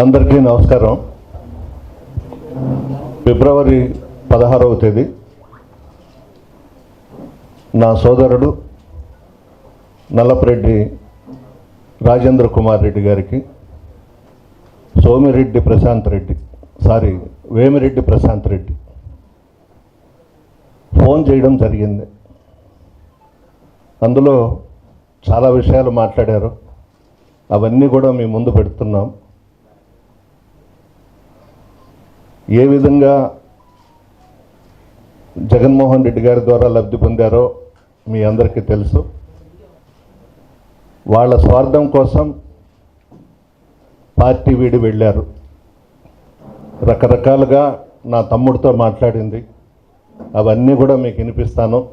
అందరికీ నమస్కారం. ఫిబ్రవరి పదహారవ తేదీ. నా సోదరుడు నల్లపరెడ్డి రాజేంద్ర కుమార్ రెడ్డి గారికి సోమిరెడ్డి ప్రశాంత్ రెడ్డి సారీ వేమిరెడ్డి ప్రశాంత్ రెడ్డి ఫోన్ చేయడం జరిగింది. అందులో చాలా విషయాలు మాట్లాడారు. అవన్నీ కూడా మీ ముందు పెడుతున్నాం. ఏ విధంగా జగన్మోహన్ రెడ్డి గారి ద్వారా లబ్ధి పొందారో మీ అందరికీ తెలుసు. వాళ్ళ స్వార్థం కోసం పార్టీ వీడి వెళ్ళారు. రకరకాలుగా నా తమ్ముడితో మాట్లాడింది. అవన్నీ కూడా మీకు వినిపిస్తాను.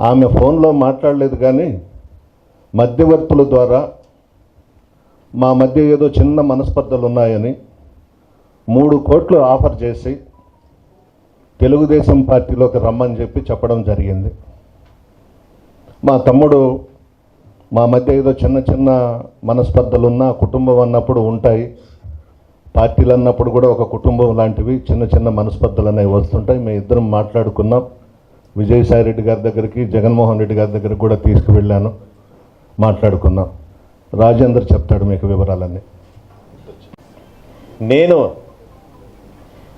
ఆమె ఫోన్లో మాట్లాడలేదు కానీ మధ్యవర్తుల ద్వారా మా మధ్య ఏదో చిన్న మనస్పర్ధలు ఉన్నాయని మూడు కోట్లు ఆఫర్ చేసి తెలుగుదేశం పార్టీలోకి రమ్మని చెప్పి చెప్పడం జరిగింది. మా తమ్ముడు మా మధ్య ఏదో చిన్న చిన్న మనస్పర్ధలు ఉన్నా కుటుంబం అన్నప్పుడు ఉంటాయి. పార్టీలు అన్నప్పుడు కూడా ఒక కుటుంబం లాంటివి చిన్న చిన్న మనస్పర్ధలు అనేవి వస్తుంటాయి. మేము ఇద్దరం మాట్లాడుకున్నాం. విజయసాయి రెడ్డి గారి దగ్గరికి జగన్మోహన్ రెడ్డి గారి దగ్గరికి కూడా తీసుకువెళ్ళాను. మాట్లాడుకున్నాం. రాజేందర్ చెప్తాడు మీకు వివరాలన్నీ. నేను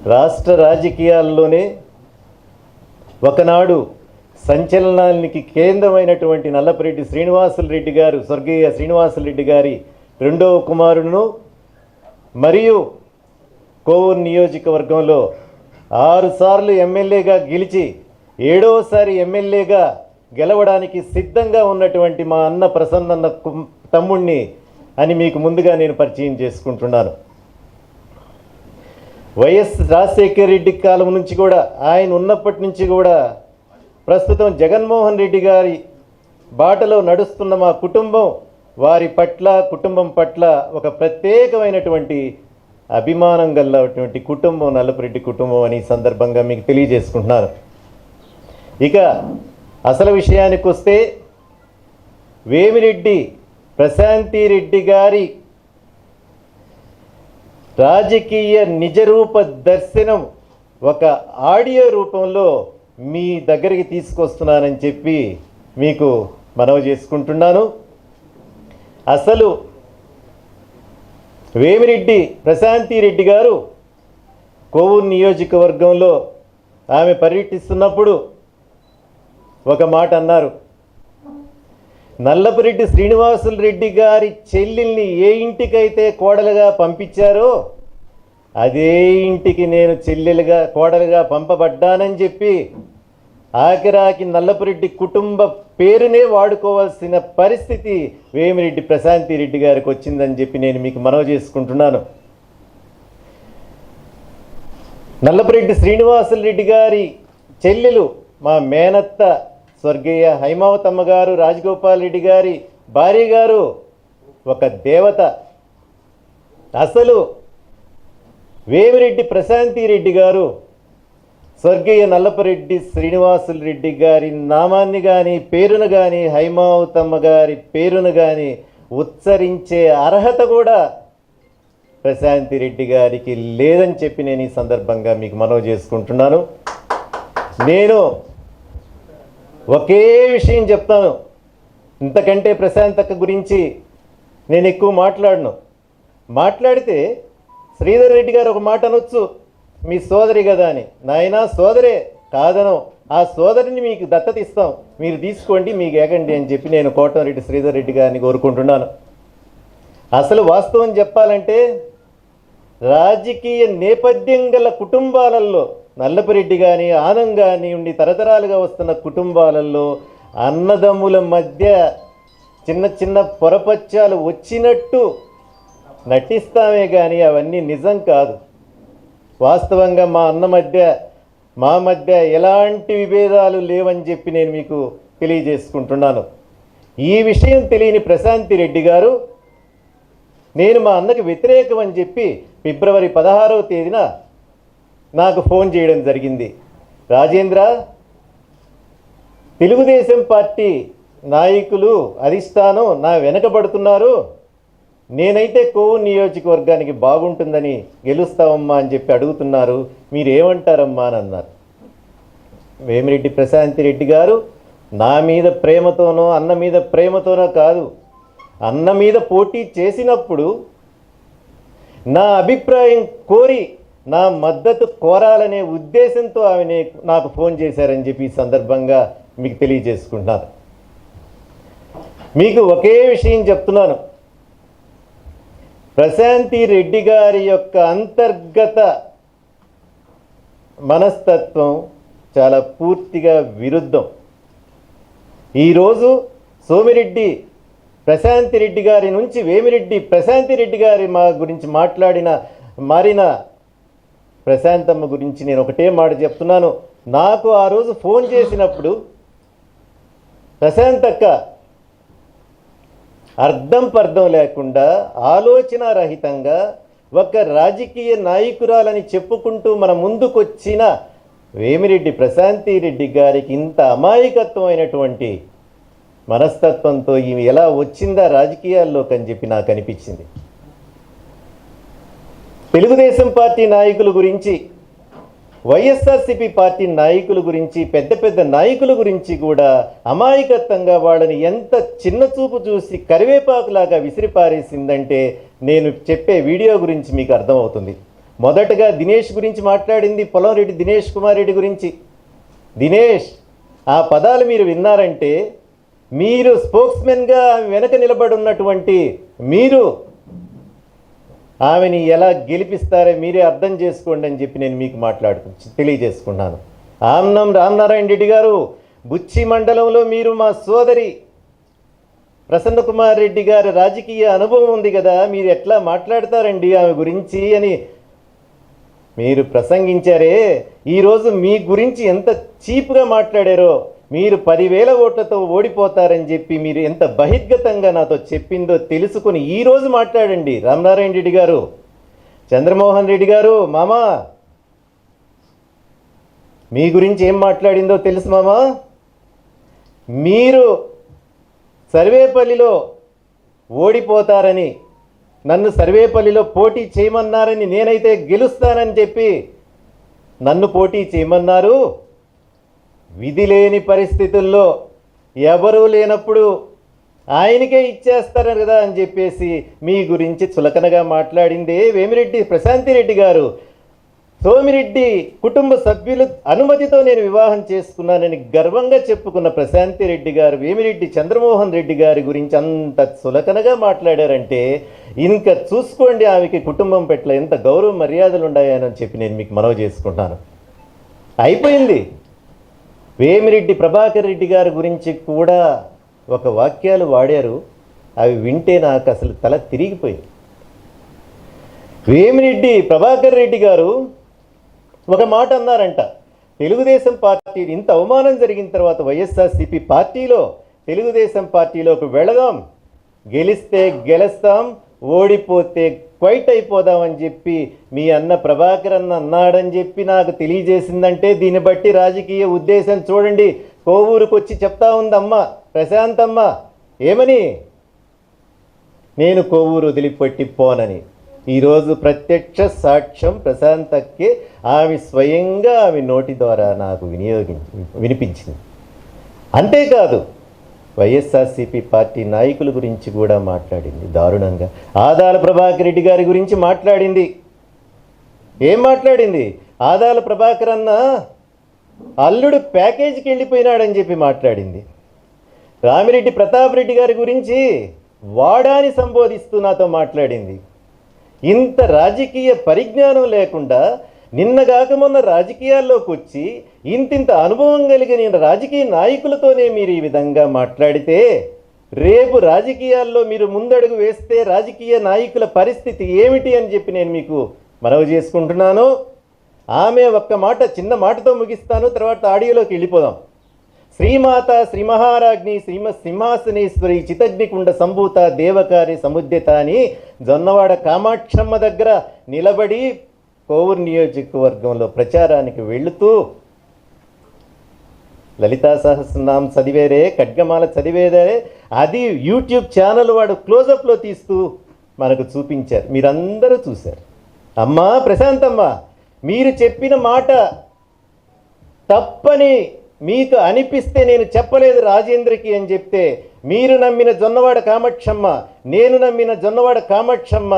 రాష్ట్ర రాజకీయాల్లోనే ఒకనాడు సంచలనానికి కేంద్రమైనటువంటి నల్లపరెడ్డి శ్రీనివాసులు రెడ్డి గారు స్వర్గీయ శ్రీనివాసులు రెడ్డి గారి రెండవ కుమారును మరియు కోవూరు నియోజకవర్గంలో ఆరుసార్లు ఎమ్మెల్యేగా గెలిచి ఏడవసారి ఎమ్మెల్యేగా గెలవడానికి సిద్ధంగా ఉన్నటువంటి మా అన్న ప్రసన్నన్న తమ్ముణ్ణి అని మీకు ముందుగా నేను పరిచయం చేసుకుంటున్నాను. వైఎస్ రాజశేఖర్ రెడ్డి కాలం నుంచి కూడా ఆయన ఉన్నప్పటి నుంచి కూడా ప్రస్తుతం జగన్మోహన్ రెడ్డి గారి బాటలో నడుస్తున్న మా కుటుంబం వారి పట్ల కుటుంబం పట్ల ఒక ప్రత్యేకమైనటువంటి అభిమానం గల్లటువంటి కుటుంబం నల్లపురెడ్డి కుటుంబం అని సందర్భంగా మీకు తెలియజేసుకుంటున్నాను. ఇక అసలు విషయానికి వస్తే వేమిరెడ్డి ప్రశాంతి రెడ్డి గారి రాజకీయ నిజరూప దర్శనం ఒక ఆడియో రూపంలో మీ దగ్గరికి తీసుకొస్తున్నానని చెప్పి మీకు మనవి చేసుకుంటున్నాను. అసలు వేమిరెడ్డి ప్రశాంతి రెడ్డి గారు కోవూరు నియోజకవర్గంలో ఆమె పర్యటిస్తున్నప్పుడు ఒక మాట అన్నారు. నల్లపురెడ్డి శ్రీనివాసులు రెడ్డి గారి చెల్లెల్ని ఏ ఇంటికైతే కోడలుగా పంపించారో అదే ఇంటికి నేను చెల్లెలుగా కోడలుగా పంపబడ్డానని చెప్పి ఆఖరాకి నల్లపురెడ్డి కుటుంబ పేరునే వాడుకోవాల్సిన పరిస్థితి వేమిరెడ్డి ప్రశాంతి రెడ్డి గారికి వచ్చిందని చెప్పి నేను మీకు మనవి చేసుకుంటున్నాను. నల్లపురెడ్డి శ్రీనివాసులు రెడ్డి గారి చెల్లెలు మా మేనత్త స్వర్గీయ హైమావతమ్మ గారు రాజగోపాల్ రెడ్డి గారి భార్య గారు ఒక దేవత. అసలు వేమిరెడ్డి ప్రశాంతి రెడ్డి గారు స్వర్గీయ నల్లపరెడ్డి శ్రీనివాసులు రెడ్డి గారి నామాన్ని కానీ పేరును కానీ హైమావతమ్మ గారి పేరును కానీ ఉచ్చరించే అర్హత కూడా ప్రశాంతి రెడ్డి గారికి లేదని చెప్పి నేను ఈ సందర్భంగా మీకు మనవి చేసుకుంటున్నాను. నేను ఒకే విషయం చెప్తాను. ఇంతకంటే ప్రశాంతక గురించి నేను ఎక్కువ మాట్లాడను. మాట్లాడితే శ్రీధర్ రెడ్డి గారు ఒక మాట అనొచ్చు. మీ సోదరి కదా అని. నాయనా సోదరే కాదను. ఆ సోదరిని మీకు దత్తత ఇస్తాం మీరు తీసుకోండి మీకు ఏకండి అని చెప్పి నేను కోటమిరెడ్డి శ్రీధర్ రెడ్డి గారిని కోరుకుంటున్నాను. అసలు వాస్తవం చెప్పాలంటే రాజకీయ నేపథ్యం గల కుటుంబాలలో నల్లపరెడ్డి కానీ ఆనం కానీ ఉండి తరతరాలుగా వస్తున్న కుటుంబాలలో అన్నదమ్ముల మధ్య చిన్న చిన్న పొరపత్యాలు వచ్చినట్టు నటిస్తామే కానీ అవన్నీ నిజం కాదు. వాస్తవంగా మా అన్న మధ్య మా మధ్య ఎలాంటి విభేదాలు లేవని చెప్పి నేను మీకు తెలియజేసుకుంటున్నాను. ఈ విషయం తెలియని ప్రశాంతి రెడ్డి గారు నేను మా అన్నకి వ్యతిరేకం అని చెప్పి ఫిబ్రవరి పదహారవ తేదీన నాకు ఫోన్ చేయడం జరిగింది. రాజేంద్ర తెలుగుదేశం పార్టీ నాయకులు అధిష్టానం నా వెనకబడుతున్నారు. నేనైతే కోవు నియోజకవర్గానికి బాగుంటుందని గెలుస్తావమ్మా అని చెప్పి అడుగుతున్నారు. మీరేమంటారమ్మా అని అన్నారు. వేమిరెడ్డి ప్రశాంతి రెడ్డి గారు నా మీద ప్రేమతోనో అన్న మీద ప్రేమతోనో కాదు. అన్న మీద పోటీ చేసినప్పుడు నా అభిప్రాయం కోరి నా మద్దతు కోరాలనే ఉద్దేశంతో ఆమె నాకు ఫోన్ చేశారని చెప్పి సందర్భంగా మీకు తెలియజేసుకుంటున్నాను. మీకు ఒకే విషయం చెప్తున్నాను. ప్రశాంతి రెడ్డి గారి యొక్క అంతర్గత మనస్తత్వం చాలా పూర్తిగా విరుద్ధం. ఈరోజు సోమిరెడ్డి ప్రశాంతి రెడ్డి గారి నుంచి వేమిరెడ్డి ప్రశాంతి రెడ్డి గారి మా గురించి మాట్లాడిన మారిన ప్రశాంతమ్మ గురించి నేను ఒకటే మాట చెప్తున్నాను. నాకు ఆ రోజు ఫోన్ చేసినప్పుడు ప్రశాంతక్క అర్థం పర్థం లేకుండా ఆలోచన రహితంగా ఒక రాజకీయ నాయకురాలని చెప్పుకుంటూ మన ముందుకొచ్చిన వేమిరెడ్డి ప్రశాంతి రెడ్డి గారికి ఇంత అమాయకత్వమైనటువంటి మనస్తత్వంతో ఈమె ఎలా వచ్చిందా రాజకీయాల్లోకి అని చెప్పి నాకు అనిపించింది. తెలుగుదేశం పార్టీ నాయకుల గురించి వైఎస్ఆర్సిపి పార్టీ నాయకుల గురించి పెద్ద పెద్ద నాయకుల గురించి కూడా అమాయకత్వంగా వాళ్ళని ఎంత చిన్న చూపు చూసి కరివేపాకులాగా విసిరిపారేసిందంటే నేను చెప్పే వీడియో గురించి మీకు అర్థమవుతుంది. మొదటగా దినేష్ గురించి మాట్లాడింది పొలంరెడ్డి దినేష్ కుమార్ రెడ్డి గురించి. దినేష్ ఆ పదాలు మీరు విన్నారంటే మీరు స్పోక్స్మెన్గా వెనక నిలబడి ఉన్నటువంటి మీరు ఆమెని ఎలా గెలిపిస్తారో మీరే అర్థం చేసుకోండి అని చెప్పి నేను మీకు మాట్లాడుకు తెలియజేసుకున్నాను. ఆమ్నం రామనారాయణ రెడ్డి గారు బుచ్చి మండలంలో మీరు మా సోదరి ప్రసన్నకుమార్ రెడ్డి గారి రాజకీయ అనుభవం ఉంది కదా మీరు ఎట్లా మాట్లాడతారండి ఆమె గురించి అని మీరు ప్రసంగించారే. ఈరోజు మీ గురించి ఎంత చీప్గా మాట్లాడారో మీరు పదివేల ఓట్లతో ఓడిపోతారని చెప్పి మీరు ఎంత బహిర్గతంగా నాతో చెప్పిందో తెలుసుకుని ఈరోజు మాట్లాడండి. రామనారాయణ రెడ్డి గారు. చంద్రమోహన్ రెడ్డి గారు మామా. మీ గురించి ఏం మాట్లాడిందో తెలుసు మామా? మీరు సర్వేపల్లిలో ఓడిపోతారని నన్ను సర్వేపల్లిలో పోటీ చేయమన్నారని నేనైతే గెలుస్తానని చెప్పి నన్ను పోటీ చేయమన్నారు. విధి లేని పరిస్థితుల్లో ఎవరూ లేనప్పుడు ఆయనకే ఇచ్చేస్తారు కదా అని చెప్పేసి మీ గురించి చులకనగా మాట్లాడిందే వేమిరెడ్డి ప్రశాంతి రెడ్డి గారు. సోమిరెడ్డి కుటుంబ సభ్యుల అనుమతితో నేను వివాహం చేసుకున్నానని గర్వంగా చెప్పుకున్న ప్రశాంతి రెడ్డి గారు వేమిరెడ్డి చంద్రమోహన్ రెడ్డి గారి గురించి అంత చులకనగా మాట్లాడారంటే ఇంకా చూసుకోండి ఆమెకి కుటుంబం పట్ల ఎంత గౌరవ మర్యాదలు ఉన్నాయని చెప్పి నేను మీకు మనవి చేసుకుంటాను అయిపోయింది. వేమిరెడ్డి ప్రభాకర్ రెడ్డి గారి గురించి కూడా ఒక వాక్యాలు వాడారు. అవి వింటే నాకు అసలు తల తిరిగిపోయింది. వేమిరెడ్డి ప్రభాకర్ రెడ్డి గారు ఒక మాట అన్నారంట. తెలుగుదేశం పార్టీ ఇంత అవమానం జరిగిన తర్వాత వైఎస్ఆర్సీపీ పార్టీలో తెలుగుదేశం పార్టీలోకి వెళదాం. గెలిస్తే గెలుస్తాం ఓడిపోతే క్వైట్ అయిపోదామని చెప్పి మీ అన్న ప్రభాకర్ అన్న అన్నాడని చెప్పి నాకు తెలియజేసిందంటే దీన్ని బట్టి రాజకీయ ఉద్దేశం చూడండి. కోవూరుకు వచ్చి చెప్తా ఉందమ్మ. ప్రశాంతమ్మ. ఏమని? నేను కొవ్వూరు వదిలిపెట్టి పోనని. ఈరోజు ప్రత్యక్ష సాక్ష్యం ప్రశాంతకి ఆమె స్వయంగా ఆమె నోటి ద్వారా నాకు వినియోగించి వినిపించింది. అంతేకాదు వైఎస్ఆర్సీపీ పార్టీ నాయకుల గురించి కూడా మాట్లాడింది. దారుణంగా. ఆదాల ప్రభాకర్ రెడ్డి గారి గురించి మాట్లాడింది. ఏం మాట్లాడింది? ఆదాల ప్రభాకర్ అన్న అల్లుడు ప్యాకేజీకి వెళ్ళిపోయినాడని చెప్పి మాట్లాడింది. రామిరెడ్డి ప్రతాప్ రెడ్డి గారి గురించి వాడాని సంబోధిస్తూ నాతో మాట్లాడింది. ఇంత రాజకీయ పరిజ్ఞానం లేకుండా నిన్నగాక మొన్న రాజకీయాల్లోకి వచ్చి ఇంతింత అనుభవం కలిగిన రాజకీయ నాయకులతోనే మీరు ఈ విధంగా మాట్లాడితే రేపు రాజకీయాల్లో మీరు ముందడుగు వేస్తే రాజకీయ నాయకుల పరిస్థితి ఏమిటి అని చెప్పి నేను మీకు మనవి చేసుకుంటున్నాను. ఆమె ఒక్క మాట చిన్న మాటతో ముగిస్తాను. తర్వాత ఆడియోలోకి వెళ్ళిపోదాం. శ్రీమాత శ్రీ మహారాజ్ని శ్రీమ సింహాసనేశ్వరి చితగ్నికుండ సంభూత దేవకారి సముద్యత అని జొన్నవాడ కామాక్షమ్మ దగ్గర నిలబడి కోవూరు నియోజకవర్గంలో ప్రచారానికి వెళుతూ లలితా సహస్రనాం చదివేరే ఖడ్గమాల చదివేదే అది యూట్యూబ్ ఛానల్ వాడు క్లోజప్లో తీస్తూ మనకు చూపించారు. మీరందరూ చూశారు. అమ్మా ప్రశాంతమ్మ మీరు చెప్పిన మాట తప్పని మీకు అనిపిస్తే నేను చెప్పలేదు రాజేంద్రకి అని చెప్తే మీరు నమ్మిన జొన్నవాడ కామక్షమ్మ నేను నమ్మిన జొన్నవాడ కామక్షమ్మ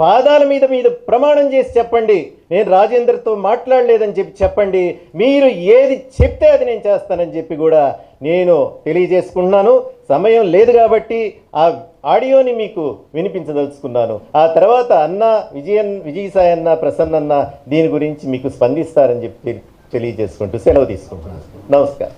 పాదాల మీద మీద ప్రమాణం చేసి చెప్పండి. నేను రాజేంద్రతో మాట్లాడలేదని చెప్పి చెప్పండి. మీరు ఏది చెప్తే అది నేను చేస్తానని చెప్పి కూడా నేను తెలియజేసుకుంటున్నాను. సమయం లేదు కాబట్టి ఆ ఆడియోని మీకు వినిపించదలుచుకున్నాను. ఆ తర్వాత అన్న విజయన్ విజయసాయి అన్న ప్రసన్న అన్న దీని గురించి మీకు స్పందిస్తారని చెప్పి తెలియజేసుకుంటూ సెలవు తీసుకుంటున్నాను. నమస్కారం.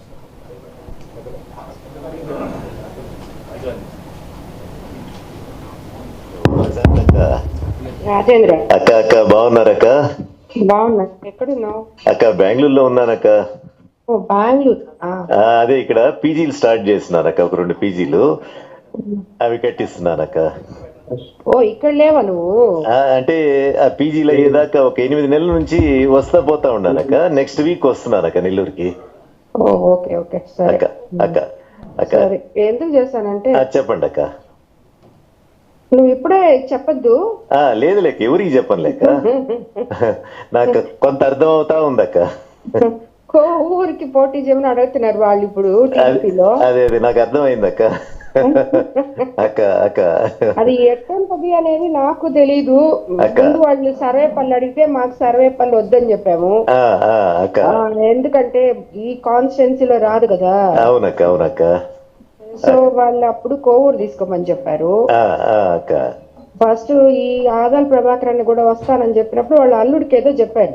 రాజేంద్ర. అక్క అక్క బాగున్నారక్క? బాగున్నా. ఎక్కడున్నావు? అక్క బెంగళూరులో ఉన్నానక్క. అదే ఇక్కడ పీజీలు స్టార్ట్ చేస్తున్నానక్క ఒక రెండు పీజీలు. అవి కట్టిస్తున్నానక్క. ఓ ఇక్కడ లేవా నువ్వు? ఆ, అంటే ఆ పీజీలో అయ్యేదాకా ఒక ఎనిమిది నెలల నుంచి వస్తా పోతా ఉన్నానక్క నెక్స్ట్ వీక్ వస్తున్నానక్క నెల్లూరుకి. Okay okay. అక్క అక్క అక్క. ఎందుకు ఆ, చెప్పండి అక్క నువ్వు ఇప్పుడే చెప్పొద్దు. లేదు లేక ఎవరికి చెప్పను లేక? నాకు కొంత అర్థం అవుతా ఉందక్క ఊరికి పోటీ చేయమని అడుగుతున్నారు వాళ్ళు ఇప్పుడు అదే అదే నాకు అర్థమైందక్క. అక్క అక్క. అది ఎట్టంతది అనేది నాకు తెలీదు. అక్క. ముందు వాళ్ళు సర్వే పనులు అడిగితే మాకు సర్వే పనులు వద్దని చెప్పాము. అక్క. ఎందుకంటే ఈ కాన్స్టిట్యున్సీలో రాదు కదా. అవునక్క అవునక్క. సో వాళ్ళు అప్పుడు కోవూరు తీసుకోమని చెప్పారు. ఫస్ట్ ఈ ఆదాల ప్రభాకర్ కూడా వస్తానని చెప్పినప్పుడు వాళ్ళ అల్లుడికి ఏదో చెప్పారు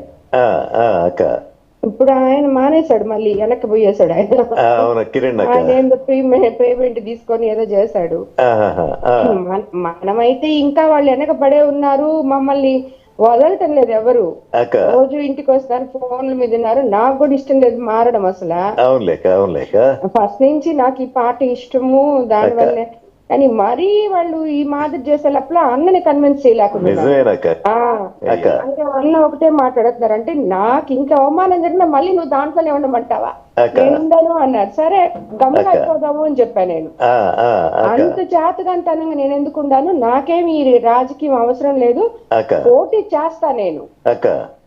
ఇప్పుడు ఆయన మానేశాడు మళ్ళీ వెనక్కి పోయేశాడు ఆయన. ఆయన ఏందో పేమెంట్ తీసుకొని ఏదో చేశాడు. మనమైతే ఇంకా వాళ్ళు వెనక పడే ఉన్నారు మమ్మల్ని వదలటం లేదు ఎవరు రోజు ఇంటికి వస్తారు ఫోన్ల మీద ఉన్నారు. నాకు కూడా ఇష్టం లేదు మారడం అసలు. ఫస్ట్ నుంచి నాకు ఈ పాట ఇష్టము దానివల్లే కానీ మరీ వాళ్ళు ఈ మాదిరి చేసే లోపల అన్నని కన్విన్స్ చేయలేకుండా అన్న ఒకటే మాట్లాడుతున్నారు. అంటే నాకు ఇంకా అవమానం జరిగినా మళ్ళీ నువ్వు దాంట్లోనే ఉండమంటావా? ఉండను అన్నారు. సరే గమ్మున అయిపోదాము అని చెప్పాను నేను. అంత జాతకంతనంగా నేను ఎందుకు ఉండాను? నాకేమి ఈ రాజకీయం అవసరం లేదు. పోటీ చేస్తా నేను.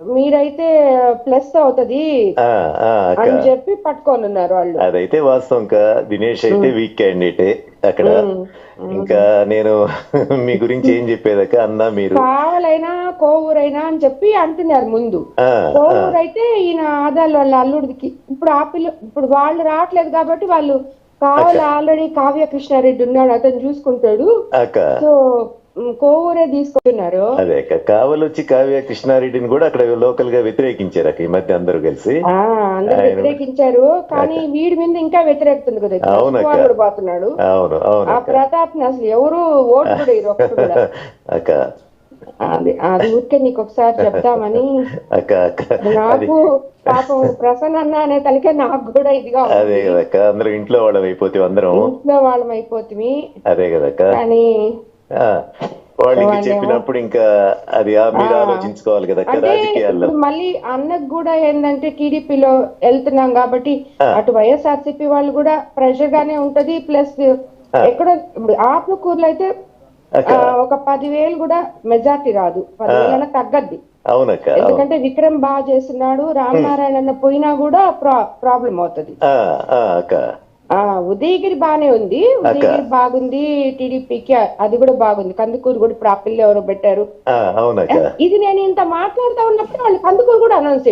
మీరైతే ప్లస్ అవుతది అని చెప్పి పట్టుకొని ఉన్నారు వాళ్ళు. అదైతే వాస్తవం కా దినేష్ అయితే వీక్ క్యాండిడేటే అక్కడ. ఇంకా నేను మీ గురించి ఏం చెప్పేదక్క అన్నా మీరు. కావాలైనా కోవూరైనా అని చెప్పి అంటున్నారు ముందు. కోవూరు అయితే ఈయన ఆదాల వాళ్ళ అల్లుడికి. ఇప్పుడు ఆ పిల్ల ఇప్పుడు వాళ్ళు రావట్లేదు కాబట్టి వాళ్ళు కావాలి ఆల్రెడీ కావ్య కృష్ణారెడ్డి ఉన్నాడు అతను చూసుకుంటాడు. సో కోవూరే తీసుకుంటున్నారు అదే అక్క కావలొచ్చి కావ్య కృష్ణారెడ్డిని కూడా అక్కడ లోకల్గా వ్యతిరేకించారు ఈ మధ్య అందరూ కలిసి. అందరు వ్యతిరేకించారు కానీ వీడి మీద ఇంకా వ్యతిరేకుతుంది కదా కూడా పోతున్నాడు. అవును అవును ఆ ప్రతాప్ అసలు ఎవరు ఓటు అక్క. అది అది ఊరికే నీకు ఒకసారి చెప్తామని. నాకు పాపం ప్రసన్న అన్న అనే తలకే నాకు కూడా ఇదిగా. అదే కదక్క. అందరూ ఇంట్లో వాళ్ళం అయిపోతే అందరం. ఇంట్లో వాళ్ళం అయిపోతుంది అదే కదక్క. కానీ వాళ్ళకి చెప్పినప్పుడు ఇంకా అది మీరు ఆలోచించుకోవాలి అంటే రాజకీయాల్లో. మళ్ళీ అన్నకు కూడా ఏంటంటే టీడీపీలో వెళ్తున్నాం కాబట్టి అటు వైఎస్ఆర్సీపీ వాళ్ళు కూడా ప్రెషర్ గానే ఉంటది ప్లస్ ఎక్కడ ఆత్మకూరులో అయితే ఒక పదివేలు కూడా మెజార్టీ రాదు. పదివేల తగ్గద్ది. అవునక్క అవును. ఎందుకంటే విక్రమ్ బాగా చేస్తున్నాడు రామనారాయణ అన్న పోయినా కూడా ప్రాబ్లం అవుతది. ఉదయగిరి బానే ఉంది. ఉదయగిరి బాగుంది టీడీపీకి అది కూడా బాగుంది. కందుకూరు కూడా ఇప్పుడు ఆ పిల్ల ఎవరో పెట్టారు ఇది నేను ఇంత మాట్లాడుతా ఉన్నప్పుడు వాళ్ళు కందుకూరు కూడా అనౌన్స్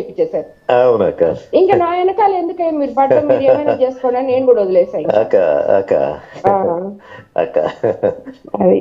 అవునక్క. ఇంకా నా వెనకాల ఎందుకే మీరు పడ్డ? మీరు ఏమైనా చేసుకోండి నేను కూడా వదిలేసాను అది.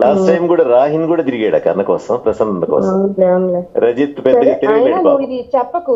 లాస్ట్ టైం కూడా రాహిన్ కూడా తిరిగాడు అక్క అన్న కోసం ప్రసన్న కోసం. రజిత్ పెద్దగా తిరిగి చెప్పకు